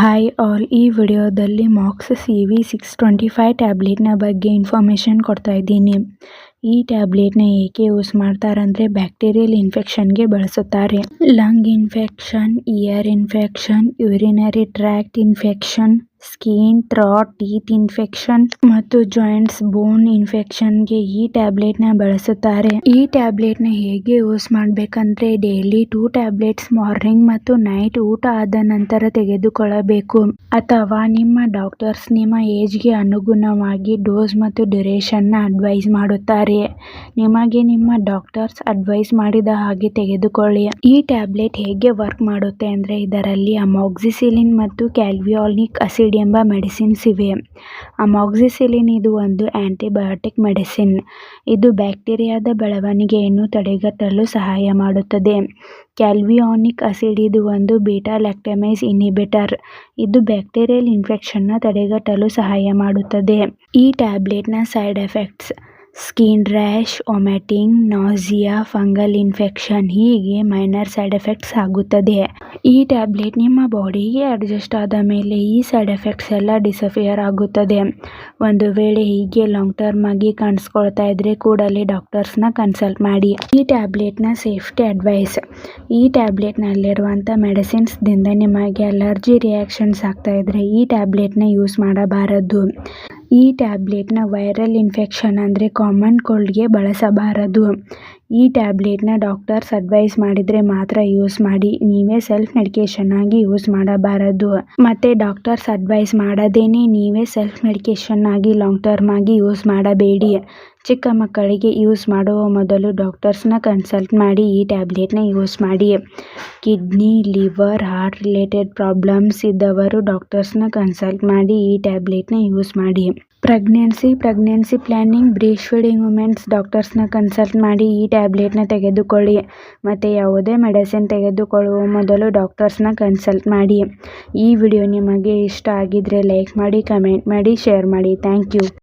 Hi all ಈ ವಿಡಿಯೋದಲ್ಲಿ Max C V six twenty five ಟ್ಯಾಬ್ಲೆಟ್ನ ಬಗ್ಗೆ ಇನ್ಫಾರ್ಮೇಷನ್ ಕೊಡ್ತಾ ಇದ್ದೀನಿ ಈ ಟ್ಯಾಬ್ಲೆಟ್ನ ಏಕೆ ಯೂಸ್ ಮಾಡ್ತಾರಂದರೆ ಬ್ಯಾಕ್ಟೀರಿಯಲ್ ಇನ್ಫೆಕ್ಷನ್ಗೆ ಬಳಸುತ್ತಾರೆ lung infection ear infection urinary tract infection skin, throat, teeth infection ಮತ್ತು ಜಾಯಿಂಟ್ಸ್ ಬೋನ್ ಇನ್ಫೆಕ್ಷನ್ಗೆ ಈ ಟ್ಯಾಬ್ಲೆಟ್ನ ಬಳಸುತ್ತಾರೆ. ಈ ಟ್ಯಾಬ್ಲೆಟ್ನ ಹೇಗೆ ಯೂಸ್ ಮಾಡಬೇಕಂದ್ರೆ ಡೈಲಿ ಟೂ ಟ್ಯಾಬ್ಲೆಟ್ಸ್ ಮಾರ್ನಿಂಗ್ ಮತ್ತು ನೈಟ್ ಊಟ ಆದ ನಂತರ ತೆಗೆದುಕೊಳ್ಳಬೇಕು. ಅಥವಾ ನಿಮ್ಮ ಡಾಕ್ಟರ್ಸ್ ನಿಮ್ಮ ಏಜ್ಗೆ ಅನುಗುಣವಾಗಿ ಡೋಸ್ ಮತ್ತು ಡ್ಯುರೇಷನ್ನ ಅಡ್ವೈಸ್ ಮಾಡುತ್ತಾರೆ. ನಿಮಗೆ ನಿಮ್ಮ ಡಾಕ್ಟರ್ಸ್ ಅಡ್ವೈಸ್ ಮಾಡಿದ ಹಾಗೆ ತೆಗೆದುಕೊಳ್ಳಿ. ಈ ಟ್ಯಾಬ್ಲೆಟ್ ಹೇಗೆ ವರ್ಕ್ ಮಾಡುತ್ತೆ ಅಂದ್ರೆ ಇದರಲ್ಲಿ ಅಮೋಕ್ಸಿಸಿಲಿನ್ ಮತ್ತು ಕ್ಯಾಲ್ವಿಯಾಲಿಕ್ ಅಸಿಡ್ ಎಂಬ ಮೆಡಿಸಿನ್ಸ್ ಇವೆ. ಅಮಾಕ್ಸಿಸಿಲಿನ್ ಇದು ಒಂದು ಆಂಟಿಬಯೋಟಿಕ್ ಮೆಡಿಸಿನ್. ಇದು ಬ್ಯಾಕ್ಟೀರಿಯಾದ ಬೆಳವಣಿಗೆಯನ್ನು ತಡೆಗಟ್ಟಲು ಸಹಾಯ ಮಾಡುತ್ತದೆ. ಕ್ಯಾಲ್ವಿಯಾನಿಕ್ ಅಸಿಡ್ ಇದು ಒಂದು ಬೀಟಾ ಲ್ಯಾಕ್ಟಮೇಸ್ ಇನ್ಹಿಬಿಟರ್. ಇದು ಬ್ಯಾಕ್ಟೀರಿಯಲ್ ಇನ್ಫೆಕ್ಷನ್ನ ತಡೆಗಟ್ಟಲು ಸಹಾಯ ಮಾಡುತ್ತದೆ. ಈ ಟ್ಯಾಬ್ಲೆಟ್ನ side effects. Skin rash, vomiting, nausea, fungal infection ಹೀಗೆ ಮೈನರ್ ಸೈಡ್ ಎಫೆಕ್ಟ್ಸ್ ಆಗುತ್ತದೆ. ಈ ಟ್ಯಾಬ್ಲೆಟ್ ನಿಮ್ಮ ಬಾಡಿಗೆ ಅಡ್ಜಸ್ಟ್ ಆದ ಮೇಲೆ ಈ ಸೈಡ್ ಎಫೆಕ್ಟ್ಸ್ ಎಲ್ಲ ಡಿಸಫಿಯರ್ ಆಗುತ್ತದೆ. ಒಂದು ವೇಳೆ ಹೀಗೆ ಲಾಂಗ್ ಟರ್ಮ್ ಆಗಿ ಕಾಣಿಸ್ಕೊಳ್ತಾ ಇದ್ರೆ ಕೂಡಲೇ ಡಾಕ್ಟರ್ಸ್ನ ಕನ್ಸಲ್ಟ್ ಮಾಡಿ. ಈ ಟ್ಯಾಬ್ಲೆಟ್ನ ಸೇಫ್ಟಿ ಅಡ್ವೈಸ್. ಈ ಟ್ಯಾಬ್ಲೆಟ್ನಲ್ಲಿರುವಂಥ ಮೆಡಿಸಿನ್ಸ್ದಿಂದ ನಿಮಗೆ ಅಲರ್ಜಿ ರಿಯಾಕ್ಷನ್ಸ್ ಆಗ್ತಾ ಇದ್ರೆ ಈ ಟ್ಯಾಬ್ಲೆಟ್ನ ಯೂಸ್ ಮಾಡಬಾರದು. ಈ ಟ್ಯಾಬ್ಲೆಟ್ನ ವೈರಲ್ ಇನ್ಫೆಕ್ಷನ್ ಅಂದರೆ ಕಾಮನ್ ಕೋಲ್ಡ್ಗೆ ಬಳಸಬಾರದು. ಈ ಟ್ಯಾಬ್ಲೆಟ್ನ ಡಾಕ್ಟರ್ಸ್ ಅಡ್ವೈಸ್ ಮಾಡಿದರೆ ಮಾತ್ರ ಯೂಸ್ ಮಾಡಿ, ನೀವೇ ಸೆಲ್ಫ್ ಮೆಡಿಕೇಶನ್ ಆಗಿ ಯೂಸ್ ಮಾಡಬಾರದು. ಮತ್ತು ಡಾಕ್ಟರ್ಸ್ ಅಡ್ವೈಸ್ ಮಾಡದೇನೆ ನೀವೇ ಸೆಲ್ಫ್ ಮೆಡಿಕೇಶನ್ ಆಗಿ, ಲಾಂಗ್ ಟರ್ಮ್ ಆಗಿ ಯೂಸ್ ಮಾಡಬೇಡಿ. ಚಿಕ್ಕ ಮಕ್ಕಳಿಗೆ ಯೂಸ್ ಮಾಡುವ ಮೊದಲು ಡಾಕ್ಟರ್ಸ್ನ ಕನ್ಸಲ್ಟ್ ಮಾಡಿ ಈ ಟ್ಯಾಬ್ಲೆಟ್ನ ಯೂಸ್ ಮಾಡಿ. Kidney, liver, heart related problems ಇದ್ದವರು ಡಾಕ್ಟರ್ಸ್ನ ಕನ್ಸಲ್ಟ್ ಮಾಡಿ ಈ ಟ್ಯಾಬ್ಲೆಟ್ನ ಯೂಸ್ ಮಾಡಿ. Pregnancy pregnancy planning breast feeding women's ಡಾಕ್ಟರ್ಸ್ನ consult ಮಾಡಿ ಈ ಟ್ಯಾಬ್ಲೆಟ್ನ ತೆಗೆದುಕೊಳ್ಳಿ. ಮತ್ತು ಯಾವುದೇ ಮೆಡಿಸಿನ್ ತೆಗೆದುಕೊಳ್ಳುವ ಮೊದಲು ಡಾಕ್ಟರ್ಸ್ನ ಕನ್ಸಲ್ಟ್ ಮಾಡಿ. ಈ ವಿಡಿಯೋ ನಿಮಗೆ ಇಷ್ಟ ಆಗಿದ್ದರೆ ಲೈಕ್ ಮಾಡಿ, ಕಮೆಂಟ್ ಮಾಡಿ, ಶೇರ್ ಮಾಡಿ. Thank you.